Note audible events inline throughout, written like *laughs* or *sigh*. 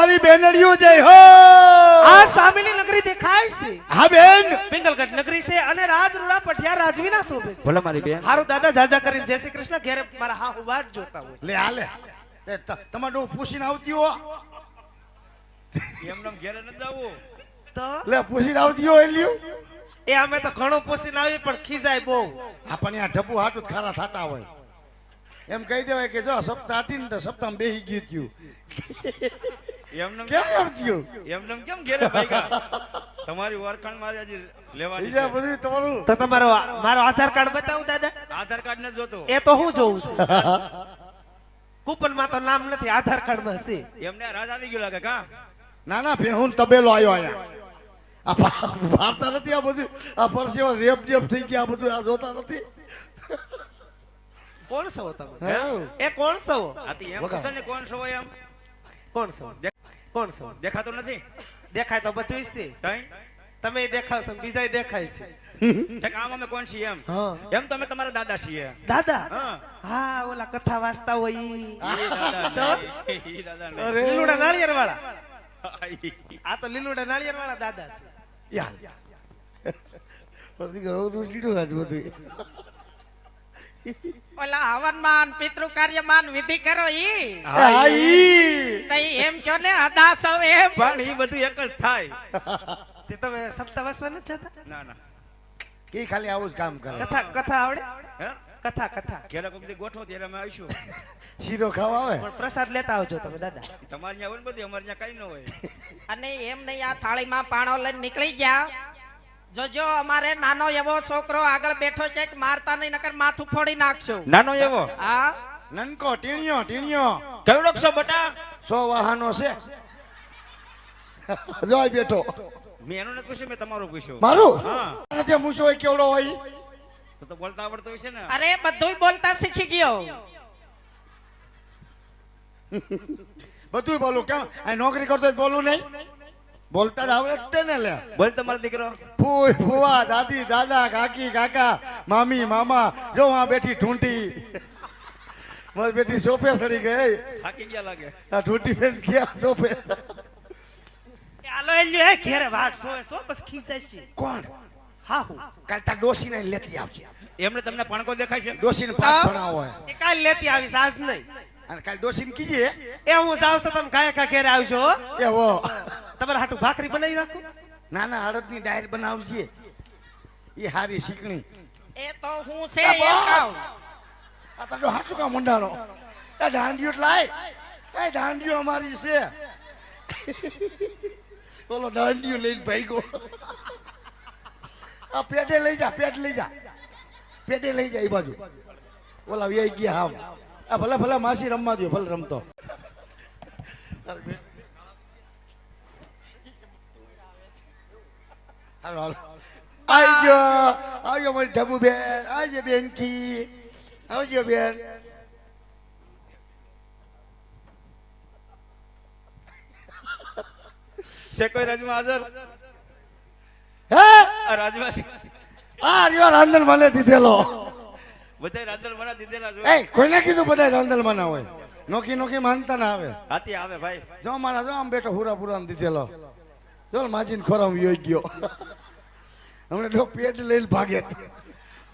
મારી બેનડીઓ જય હો! આ સામેની નગરી દેખાય છે. હા બેન. પિંગલગઢ નગરી છે અને રાજરૂડા પઠિયા રાજવીના શોભે છે. ભલે મારી બેન. હારું દાદા જાજા કરીને જય શ્રી કૃષ્ણ. ઘેરે મારા હા હું જોતા હોય. લે હાલે. તમારે હું પૂછીને આવતી હો. એમને ઘેરે ન જાવું તો? લે પૂછીને આવતી હો એલ્યું. એ અમે તો ઘણું પૂછીને આવી પણ ખીજાય બહુ. આપણને આ ઢબુ હાટું જ ખારા થતા હોય. એમ કહી દેવાય કે જો સપ્તાહ હતી ને તો સપ્તાહ બેહી ગયું થયું એમને કેમ એમ થયું એમને કેમ ઘેરે ભાગ્યા? તમારી ઓળખાણ મારી આજે લેવાની છે. બધી તમારું તો તમારો મારો આધાર કાર્ડ બતાવું દાદા. આધાર કાર્ડ ને જોતો. એ તો હું જોઉં છું. કૂપનમાં તો નામ નથી આધાર કાર્ડમાં છે. એમને રાજ આવી ગયો લાગે કા? ના ના હું તબેલો આવ્યો અહીંયા. આ વાર્તા નથી આ બધું. આ પરસેવા રેપ જેપ થઈ ગયા બધું આ જોતા નથી. કોણ છો તમે? એ કોણ છો આથી એમ કોણ છો એમ? કોણ છો કોણ છો? દેખાતો નથી? દેખાય તો બધું જ છે તઈ? તમે દેખાવ છો બીજા દેખાય છે. *laughs* ઠેક આમ અમે કોણ છીએ એમ? એમ તો અમે તમારા દાદા છીએ. દાદા? હા. હા ઓલા કથા વાંચતા હોય ઈ. *laughs* દાદા લીલુડા નાળિયેર વાળા આ તો લીલુડા નાળિયેર વાળા દાદા છે. યાર. *laughs* આજ બધું. ઓલા હવનમાન પિતૃ કાર્યમાન વિધિ કરો ઈ. હા, ઈ. તઈ એમ કયો ને અદાસો એમ. પણ ઈ બધું એક જ થાય. *laughs* તે તમે સપ્તાહ વાંચવા નથી જતા? ના ના. ઈ ખાલી આવું જ કામ કરે. કથા કથા આવડે? કથા કથા. ઘેરે કોક દી ગોઠવો ત્યારે અમે આવીશું. *laughs* શીરો ખાવા આવે? પણ પ્રસાદ લેતા આવજો તમે દાદા. તમારે ત્યાં હોય ને બધું અમારે ત્યાં કઈ ન હોય. અને એમ નહીં આ થાળીમાં પાણો લઈને નીકળી ગયા. જોજો અમારે નાનો એવો છોકરો આગળ બેઠો છે કે મારતા નહીં નકર માથું ફોડી નાખશું. નાનો એવો? હા. નનકો ટીણીયો ટીણીયો કેવડોક છો બટા? સો વાહનો છે. જોય બેઠો. મેં એનું નથી પૂછ્યું મેં તમારું પૂછ્યું. મારું? હા. નથી મૂછો હોય કેવડો હોય? તો તો બોલતા આવડતું હશે છે ને. અરે બધું બોલતા શીખી ગયો. *laughs* બધું બોલું કેમ? નોકરી કરતો હોય બોલું નહીં? બોલતા જ આવડે તે ને લે. બોલ તમારો દીકરો. ફૂઈ ફુવા દાદી દાદા કાકી કાકા મામી મામા જો આ બેઠી ઢૂંઢી મારી બેટી સોફે સડી ગઈ થાકી ગયા લાગે. આ ઢૂંઢી બેન ગયા સોફે. એ આલો એ લ્યો, એ ઘેરે વાટ સોએ સો બસ ખીસાશી છે કોણ? હા હું. કાલ તાર ડોસીને લેતી આવજે. એમને તમને પણકો દેખાય છે? ડોસીને પાક ભણાવો હોય એ કાલ લેતી આવીશ આજ નહીં. અને કાલ ડોસીને કીજે એ હું જાઉં તો તમે કાયા કા ઘેરે આવજો હો. એ હો તમારે હાટું ભાખરી બનાવી રાખો? ના ના હળદની ડાયર બનાવજે. એ હારી શીકણી એ તો હું છે એ કહું આ તો હાસુ કા મંડાનો એ ઢાંડિયો લાય. એ ઢાંડિયો અમારી છે. બોલો દાંડિયો લઈને ભાગ્યો. આ પેટે લઈ જા પેટ લઈ જા. પેટે લઈ જા એ બાજુ. ઓલા વ્યાઈ ગયા હાવ. આ ભલે ભલે માસી રમવા દો ભલે રમતો. આવજો આવજો મારી ઢબુ બેન. આવજો બેનકી. આવજો બેન. છે કોઈ રાજમાં હાજર? હે? આ રાજમાં. આ રહ્યો રાંધણ મને દીધેલો. બધાય રાંધણ બના દીધેલા છે. એ કોઈને કીધું બધા રાંધણ મને હોય? નોકી નોકી માનતા ના આવે. હાથી આવે ભાઈ. જો મારા જો આમ બેઠો હુરા પુરા દીધેલો. જો માજીને ખોરામ યોઈ ગયો. *laughs* હમણાં પેટ લઈને ભાગે.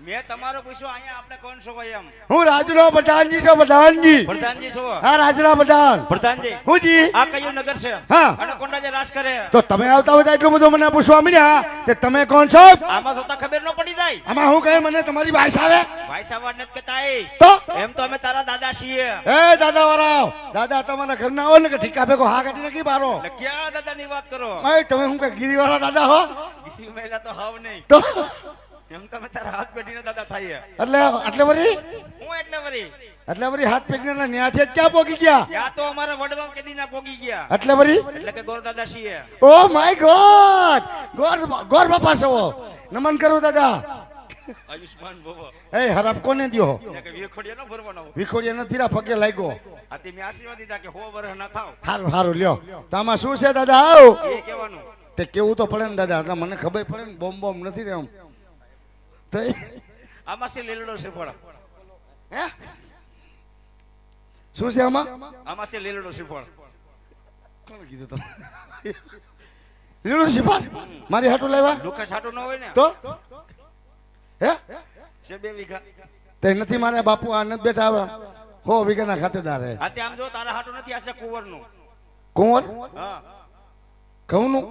મેં તમારો પૂછ્યું અહીંયા આપણે કોણ છો ભાઈ એમ? હું રાજુલો પ્રધાનજી છો પ્રધાનજી. પ્રધાનજી છો? હા રાજુલા પ્રધાન. પ્રધાનજી. હું જી. આ કયું નગર છે? હા. અને કોંડા જે રાજ કરે? તો તમે આવતા હોય એટલું બધું મને પૂછવા મળ્યા. કે તમે કોણ છો? આમાં ખબર ન પડી જાય. આમાં હું કહે મને તમારી ભાષા આવે. ભાઈ સાહેબ નથી કહેતા તો? એમ તો અમે તારા દાદા છીએ. એ દાદા વાળા દાદા તમારા હોય ને કે ઠીકા ભેગો હા કાઢી નાખી બારો. ક્યાં દાદા ની વાત કરો? તમે હું કે ગીરીવાળા દાદા હો? મહિલા તો હાવ નહીં. તો? એમ તો અમે તારા હાથ પેઢીના દાદા થઈએ એટલે એટલે વળી હું એટલે વરી એટલે વળી હાથ પેકના ન્યાથી જ ક્યાં પોગી ગયા યા તો અમારા વડવા કેદી ના પોગી ગયા એટલે વળી એટલે કે ગોરદાદા છીએ ઓ માય ગોડ ગોર ગોર બાપા સવો નમન કરું દાદા આયુષ્માન ભવ એ હરાપ કોને દ્યો ત્યાં કે વેખોડિયા નો ભરવાનો વિખોડિયા નથી પીરા પગે લાગ્યો આથી મેં આશીર્વાદ દીધા કે હો વરહ ના થાવ હારું હારું લ્યો તો આમાં શું છે દાદા આવ એ કહેવાનું તે કેવું તો પડે ને દાદા એટલે મને ખબર પડે ને બોમ્બ બોમ્બ નથી રે આમ તો આમાં છે લીલડો શ્રીફળ હે? શું છે આમાં? આમાં છે લીલડો શ્રીફળ કોણ કીધું તમે? છે ફળ મારી હાટું લાવ્યા? લુકા છાટું ન હોય ને? તો? હે? છે બે વીઘા. તે નથી મારે બાપુ આ નથી બેઠા આવે. હો વીઘાના ખાતેદાર હે. આતે આમ જો તારા હાટું નથી આ છે કુંવરનું. કુંવર? હા. ઘઉંનું?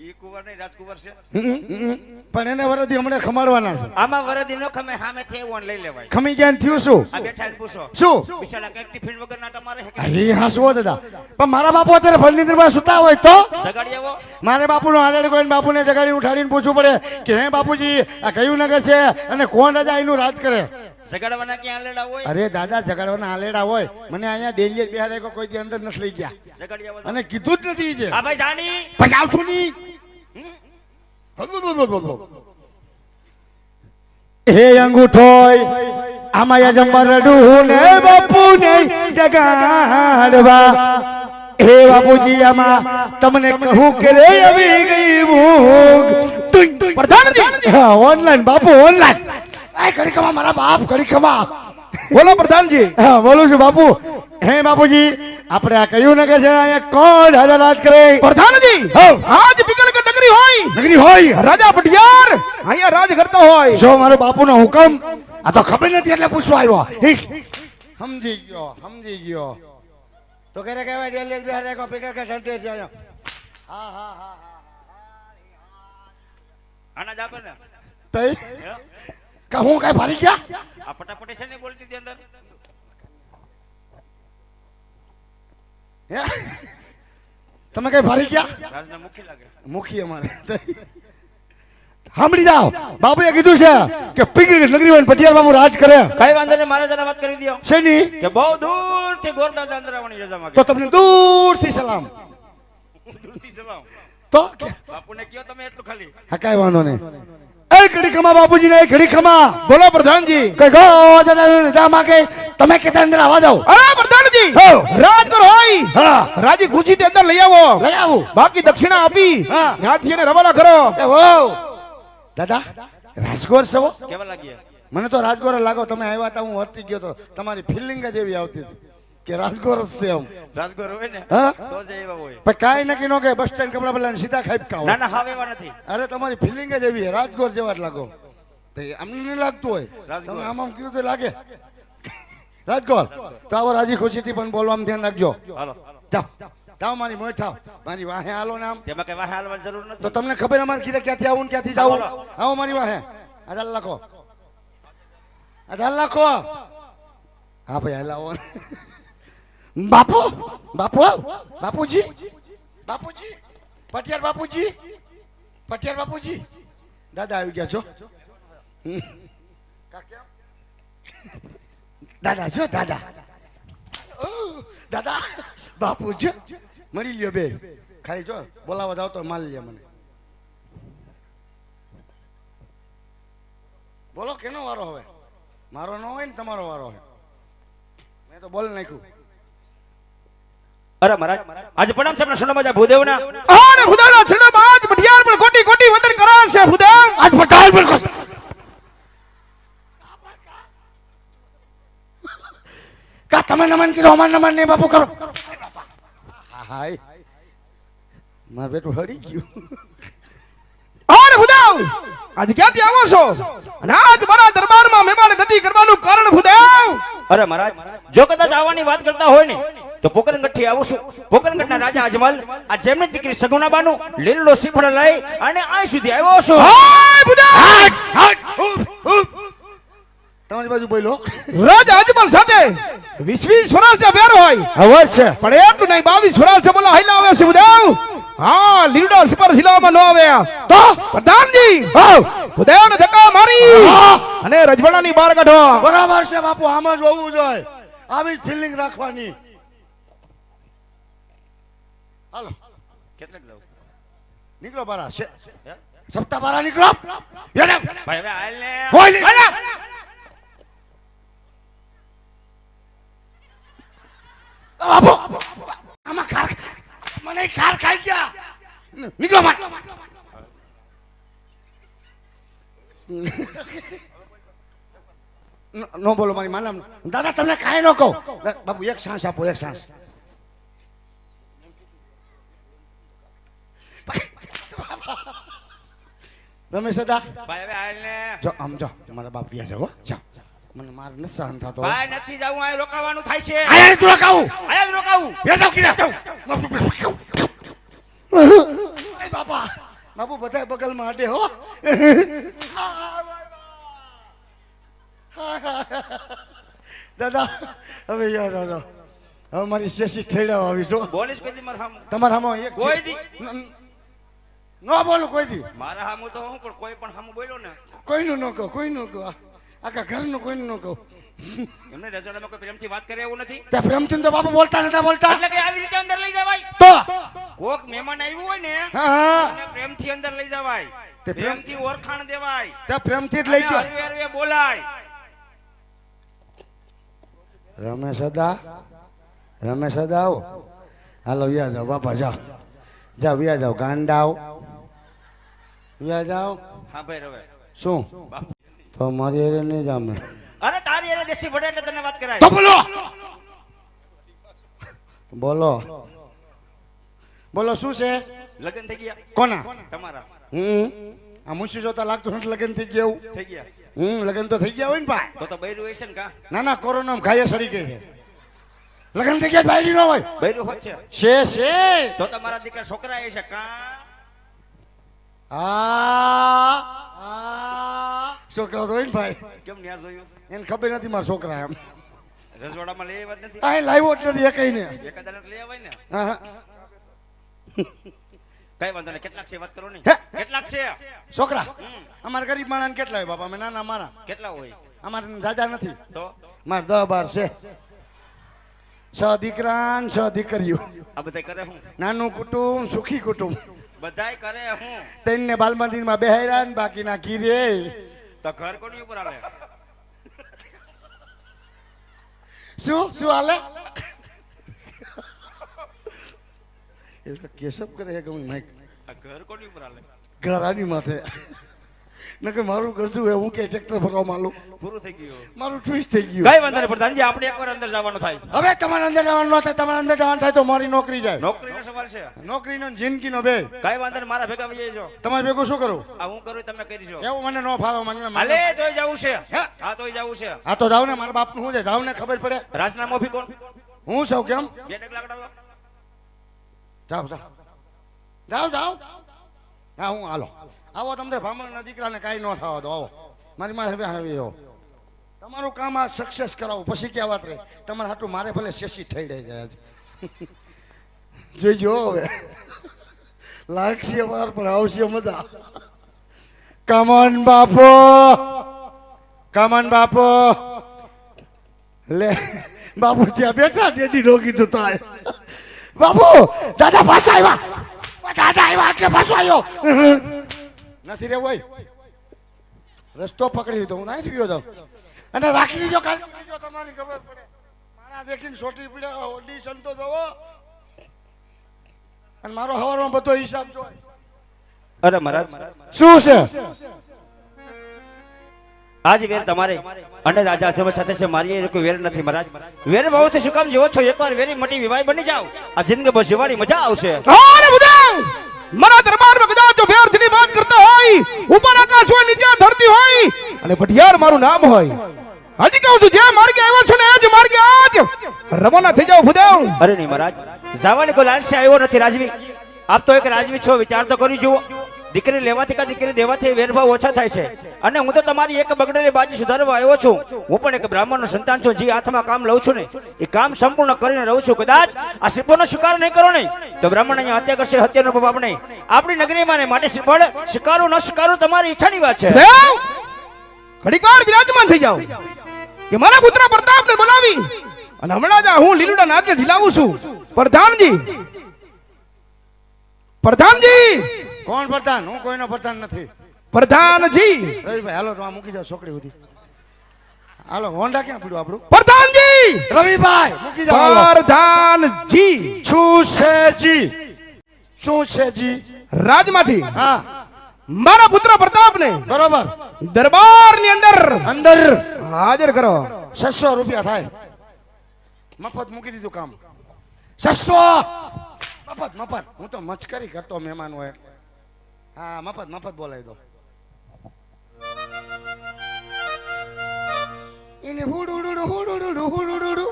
ઈ કુંવર નહીં રાજકુંવર છે. હમ, હમ, હમ. પણ એને વરદી હમણાં ખમાડવાના છે. આમાં વરદી નો ખમે સામે થી એવું લઈ લેવાય. ખમી ગયા થયું શું? આ બેઠા ને પૂછો. શું? બિચારા કંઈક ટિફિન વગર ના તમારે હે હાસવો દાદા. પણ મારા બાપુ અત્યારે ફળની સુતા હોય તો? જગાડી આવો. મારે બાપુનો હાલેડ કોઈ બાપુને જગાડી ઉઠાડીને પૂછવું પડે કે હે બાપુજી આ કયું નગર છે અને કોણ રાજા એનું રાજ કરે? જગાડવાના ક્યાં લેડા હોય? અરે દાદા જગાડવાના આલેડા હોય. મને અહીંયા ડેલી બિહારે કોઈ દી અંદર નથી લઈ ગયા. અને કીધું જ નથી જે. હા ભાઈ જાની પછી આવશું નહીં. હે અંગૂઠોય આમાં યજમા રડું ને બાપુ ને જગાડવા. હે બાપુજી આમાં તમને કહું કે રે આવી ગઈ મૂગ પ્રધાનજી! ઓનલાઈન બાપુ ઓનલાઈન આ ઘડી મારા બાપ બોલો પ્રધાનજી. હા બોલું છું બાપુ. હે બાપુજી આપણે આ કયું નગર છે અહીંયા કોણ હાજર રાજ કરે? પ્રધાનજી! હો બિગડ કે નગરી હોય? નગરી હોય. રાજા પટિયાર અહીંયા રાજ કરતો હોય. જો મારો બાપુનો હુકમ આ તો ખબર નથી એટલે પૂછવા આવ્યો. સમજી ગયો સમજી ગયો. તો કરે કહેવાય ડેલી બિહાર એક પીકર કે સંતે હા હા હા હા. આના જ તઈ? કે હું કઈ ભારી ગયા? આ ફટાફટ છે ને બોલતી હતી અંદર. તમે કઈ ભારી ગયા? રાજના મુખી લાગે. મુખી અમારે. સાંભળી જાઓ. બાપુએ કીધું છે કે પીકર નગરી હોય પટિયાર બાબુ રાજ કરે. કઈ વાંધો નહીં મારે જરા વાત કરી દો શેની? કે બહુ દૂરથી ગોરદાદા અંદર આવવાની રજા માંગે. તો તમને દૂરથી સલામ. દૂરથી સલામ. તો કે બાપુને કયો તમે એટલું ખાલી. હા કઈ વાંધો નહીં. એ ઘડી ખમા બાપુજી ને ઘડી ખમા? બોલો પ્રધાનજી. કે ગો દાદા કે તમે કેતા અંદર આવા. દો અરે પ્રધાનજી હો. રાજ કરો હોય. હા. રાજી ખુશી અંદર લઈ આવો. લઈ આવો. બાકી દક્ષિણા આપી. હા. ત્યાંથી એને રવાના કરો. ઓ દાદા રાજગોર સવો. કેવા લાગ્યા? મને તો રાજગોર લાગો. તમે આવ્યા હતા હું વર્તી ગયો તો. તમારી ફિલિંગ જ એવી આવતી હતી. કે રાજગોર જ છે એમ. રાજગોર હોય ને હા? તો જ એવા હોય. પણ કાંઈ નકી નો કે બસ સ્ટેન્ડ કપડા બદલાને સીધા ખાઈ ના ના હાવ એવા નથી. અરે તમારી ફિલિંગ જ એવી રાજગોર જેવા જ લાગો. તો અમને નહીં લાગતું હોય. તમે આમ આમ કીધું તો લાગે. રાજગોર તો આવો રાજી ખુશીથી પણ બોલવામાં ધ્યાન રાખજો. હાલો. જાઓ. જાઓ મારી મોય થાવ મારી વાહે હાલો ને આમ. તેમાં કઈ વાહે હાલવાની જરૂર તો તમને ખબર અમારે કીધે ક્યાંથી આવું ક્યાંથી જાવું? આવો મારી વાહે. અઢાર લાખો. અઢાર લાખો. હા ભાઈ હલાવો બાપુ બાપુ બાપુજી. બાપુજી. પટિયાર બાપુજી. પટિયાર બાપુજી. દાદા આવી ગયા છો. દાદા છો, દાદા. દાદા. બાપુ છે મળી લ્યો બે. ખાલી જો, બોલાવા જાવ તો માલ લે મને. બોલો, કેનો વારો હવે? મારો ન હોય ને તમારો વારો હોય મેં તો બોલ નાખ્યું. અરે મહારાજ આજે પ્રણામ છે આપણા સોનામાં ભૂદેવના. અરે ભુદાનો છેડા બાજ મઢિયાર પણ કોટી કોટી વંદન કરાશે ભૂદેવ. આજ પટાલ પણ કોસ કા તમે નમન કરો અમાર નમન નહીં બાપુ કરો. હાય. માર બેટું હળી ગયું. અરે ભૂદેવ આજ ક્યાંથી આવો છો? અને આજ મારા દરબારમાં મહેમાન ગતિ કરવાનું કારણ ભૂદેવ. અરે મહારાજ જો કદાચ આવવાની વાત કરતા હોય ને તો પોકરણગઢથી આવું છું. પોકરણગઢના રાજા અજમલ આ જેમની દીકરી સગુણાબાનું લીલો શ્રીફળ લઈ અને અહીં સુધી આવ્યો છું. તમારી બાજુ બોલો. રાજા અજમલ સાથે વીસ વીસ વર્ષના વેર હોય. અવર છે. પણ એટલું નહીં બાવીસ વર્ષ બોલો હાઈલા આવે છે ભુદાવ હા લીડો સિપર સિલામાં ન આવે. તો? પ્રધાનજી આવ ને ધક્કા મારી. હા. અને રજવાડાની બહાર કાઢો. બરાબર છે બાપુ આમ જ હોવું જોઈએ. આવી ફિલિંગ રાખવાની. હાલો. કેટલેક જાવ નીકળો બારા? સપ્તાહ બારા નીકળો. ભાઈ હવે હાલ ને હોય. બાપુ આમાં ખાર મને ખાર ખાઈ ગયા. નીકળો માર ન- બોલો મારી માનમ દાદા તમને કાંઈ ન કહું. બાપુ એક સાંસ આપો એક સાંસ. રમેશ દાદા ભાઈ હવે હાલ જો આમ જો મારા બાપ વ્યા જાઓ જા. મને માર ન સહન થતો ભાઈ નથી જાવું આ રોકાવાનું થાય છે. આયા તું રોકાવું. આયા રોકાવું. વ્યા જાવ કિરા એ બાપા બાપુ બધા બગલમાં માટે હો. દાદા હવે યાદ દાદા હવે મારી શેષી ઠેડાવ આવી છો બોલીશ કોઈ દી મારા તમારા હામો એક કોઈ દી. ન- બોલું કોઈ દી. મારા હામું તો હું પણ કોઈ પણ હામું બોલ્યો ને. કોઈનું ન કોઈ કોઈનું કહો. આખા ઘરનું કોઈનું ન કહું. એમને રજવાડામાં કોઈ પ્રેમથી વાત કરે એવું નથી? તે પ્રેમથી તો બાપુ બોલતા નતા બોલતા. એટલે કે આવી રીતે અંદર લઈ જવાય? તો. કોક મહેમાન આવ્યું હોય ને હા પ્રેમથી અંદર લઈ જવાય. તે પ્રેમ- પ્રેમથી ઓળખાણ દેવાય. તે પ્રેમથી જ લઈ ગયો. હરવે હરવે બોલાય. રમેશ સદા રમેશ સદા આવો. હાલો વ્યા જાઓ બાપા જાઓ. જાઓ વ્યા જાઓ ગાંડાઓ વ્યા આવ હા ભાઈ રવે શું? તો મારી હારે નહીં જામે. અરે તારી એને દેશી ભડે એટલે તને વાત કરાય. તો બોલો! બોલો. બોલો શું છે? લગન થઈ ગયા. કોના? તમારા. હમ. આ મુશી જોતા લાગતું નથી લગન થઈ ગયા એવું. થઈ ગયા. હમ લગન તો થઈ ગયા હોય ને ભાઈ? તો તો બૈરું હશે ને કા? ના ના કોરોના ખાઈએ સડી ગઈ છે. લગન થઈ ગયા ભાઈ ન હોય? બૈરું હોય છે. છે છે. તો તમારા દીકરા છોકરા છે કા? આ આ. છોકરા તો ને ભાઈ. કેમ ન્યા જોયું? એને ખબર નથી મારા છોકરા એમ. રજવાડામાં લઈ આવ્યા નથી? આ લાવ્યો જ નથી એકઈ કઈ ને. એકાદાને લઈ આવાય ને? હા, હા. કઈ વાંધો નહીં કેટલાક છે વાત કરો નહીં. કેટલાક છે? છોકરા અમારા ગરીબ માણસ કેટલા હોય બાપા? અમે નાના મારા કેટલા હોય? અમારે દાદા નથી. તો? મારે દસ બાર છે. છ દીકરા છ દીકરીઓ. આ બધા કરે હું? નાનું કુટુંબ સુખી કુટુંબ. બધાય કરે હું. તેને બાલ મંદિરમાં બેહાયરા ને બાકીના કીધે તો ઘર કોની ઉપર આલે શું? શું તો કેશવ કરે છે ગમે માઈક ઘર કોની ઉપર આલે ઘરાની માથે. નકે મારું કશું હે હું કે ટ્રેક્ટર ભરવા માંગુ. પૂરું થઈ ગયું. મારું ટ્વિસ્ટ થઈ ગયું. કઈ વાંધો નહીં પ્રધાનજી આપણે એકવાર અંદર જવાનું થાય. હવે તમારે અંદર જવાનું ન થાય તમારે અંદર જવાનું થાય તો મારી નોકરી જાય. નોકરીનો સવાલ છે. નોકરીનો જિંદગીનો બે. કઈ વાંધો નહીં મારા ભેગા વહી જજો. તમારે ભેગું શું કરું? આ હું કરું તમે કરી છો એવું મને ન ફાવે મને મને- તોય જવું છે. હે? તોય જવું છે. હા તો જાવ ને મારા બાપનું શું છે? જાવ ને ખબર પડે. રાસના મોભી કોણ? હું સૌ કેમ? બે ડગલા કડાલો જાવ જાવ જાવ જાવ હા હું હાલો. આવો તમને ભામણના દીકરાને કાંઈ ન થવા દો, આવો. મારી માં હવે આવી આવો તમારું કામ આ સક્સેસ કરાવું. પછી ક્યાં વાત રહી? તમારે હાટું મારે ભલે શેષી થઈ રહી જાય છે. *laughs* જોઈજો હવે. લાગશે વાર, પણ આવશે મજા. કમન બાપો! કમન બાપો! લે, બાપુ ત્યાં બેઠા, ડેડી રોગી તો થાય. બાપુ, દાદા પાછા આવ્યા. દાદા આવ્યા એટલે પાછો આવ્યો. નથી રે હોય રસ્તો પકડી લીધો. હું નાઈ ગયો અને રાખી લીધો કાલ. તમારી ખબર પડે. મારા દેખીને સોટી પીડ્યા. ઓડિશન તો જવો. અને મારો હવારમાં બધો હિસાબ જો અરે મહારાજ શું છે? આજ વેર તમારે અને રાજા અજમલ સાથે છે મારી એ કોઈ વેર નથી મહારાજ. વેર ભાવથી શું કામ જેવો છો? એકવાર વેરી મોટી વિવાહ બની જાવ આ જિંદગી બસ જીવાની મજા આવશે. મારા દરબારમાં કદાચ જો વ્યર્થની વાત કરતા હોય ઉપર આકાશ હોય નીચે ધરતી હોય. અને ભટિયાર મારું નામ હોય. હજી કહું છું જે માર્ગે આવ્યો છું ને આજ માર્ગે આજ. રવાના થઈ જાઓ ભૂદેવ અરે નહીં મહારાજ, જવાની કોઈ લાલસી આવ્યો નથી, રાજવી. આપ તો એક રાજવી છો, વિચાર તો કરી જુઓ. દીકરી લેવાથી કા દીકરી દેવાથી વેરભાવ ઓછા થાય છે. અને હું તો તમારી એક બગડેલી બાજી સુધારવા આવ્યો છું. હું પણ એક બ્રાહ્મણનો સંતાન છું, જે હાથમાં કામ લઉં છું ને, એ કામ સંપૂર્ણ કરીને રહું છું. કદાચ આ શ્રીફળનો સ્વીકાર નહીં કરો નહીં. તો બ્રાહ્મણ અહીંયા હત્યા કરશે હત્યાનો બાપ આપણે આપણી નગરીમાં ને માટે શ્રીફળ સ્વીકારું ન સ્વીકારું તમારી ઈચ્છાની વાત છે. ઘડીકવાર બિરાજમાન થઈ જાઓ. કે મારા પુત્ર પ્રતાપને બોલાવી અને હમણાં જ હું લીલુડા નાથને ઝીલાવું છું. પ્રધાનજી! પ્રધાનજી! કોણ પ્રધાન? હું કોઈનો પ્રધાન નથી. પ્રધાનજી! રવિભાઈ હાલો તો આ મૂકી જાઓ છોકરી સુધી. હાલો હોન્ડા ક્યાં પડ્યું આપણું? પ્રધાનજી! રવિભાઈ મૂકી જાઓ. પ્રધાનજી! છે જી? શું છે જી? રાજમાંથી હા. મારા પુત્ર પ્રતાપને બરોબર. દરબારની અંદર અંદર. હાજર કરો. છસો રૂપિયા થાય. મફત મૂકી દીધું કામ. છસો! મફત મફત. હું તો મચકરી કરતો મહેમાન હોય. હા મફત મફત બોલાવી દો. એને હુડુડુડુ હુડુડુડુ હુડુડુડુ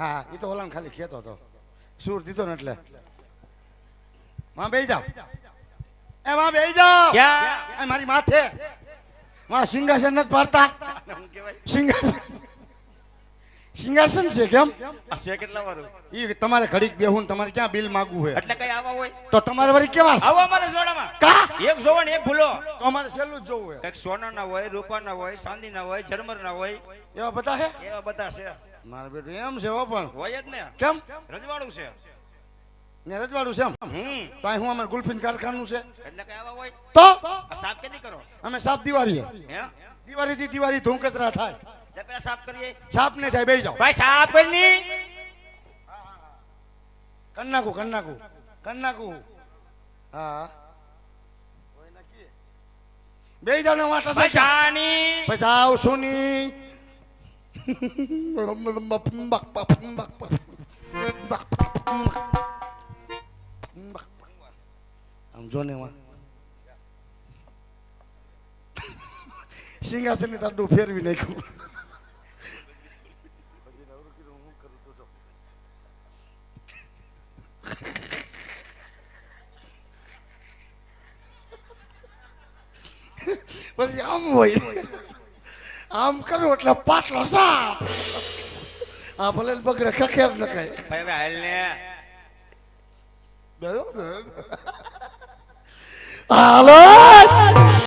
હા એ તો ઓલાને ખાલી કહેતો હતો. સૂર દીધો ને એટલે. માં બેહી જાઓ. એ માં બેહી જાઓ. ક્યાં? એ મારી માથે. માં સિંહાસન નથી પાડતા. સિંહાસન સિંહાસન છે કેમ? છે કેટલા વાળું? ઈ તમારે ઘડીક બેહું ને તમારે ક્યાં બિલ માગવું હોય એટલે કઈ આવા હોય? તો તમારે વળી કેવા? આવો અમારા કા? એક જોવો ને એક ભૂલો. તો અમારે સહેલું જ જોવું હોય કંઈક સોનાના હોય રૂપા ના હોય ચાંદીના હોય જરમરના હોય. એવા બધા છે એવા બધા છે. મારે બેટું એમ છે હો પણ. હોય જ ને. કેમ? રજવાડું છે. ને રજવાડું છે એમ? તો હું અમારે ગુલફીન કારખાનું છે. એટલે કઈ આવા હોય? તો? સાફ કરો? અમે સાપ દિવાળી હે? દિવાળી થી દિવાળી ધૂમ કચરા થાય. પેલા સાફ કરીએ. સાફ ને થાય બેસી જાઓ. ભાઈ સાફની કર નાખું નાખું હા. બેહી જાઓ ને વાટા ભાઈ સાચા. જાની. પછી આવ સોની. આમ જો ને વા સિંહાસનની તાડું ફેરવી નાખ્યું પછી આમ હોય. આમ કરું એટલે પાટલો સાફ. આ ભલે બગડે ખખેર ન કહે હવે હાલ ને. હાલો.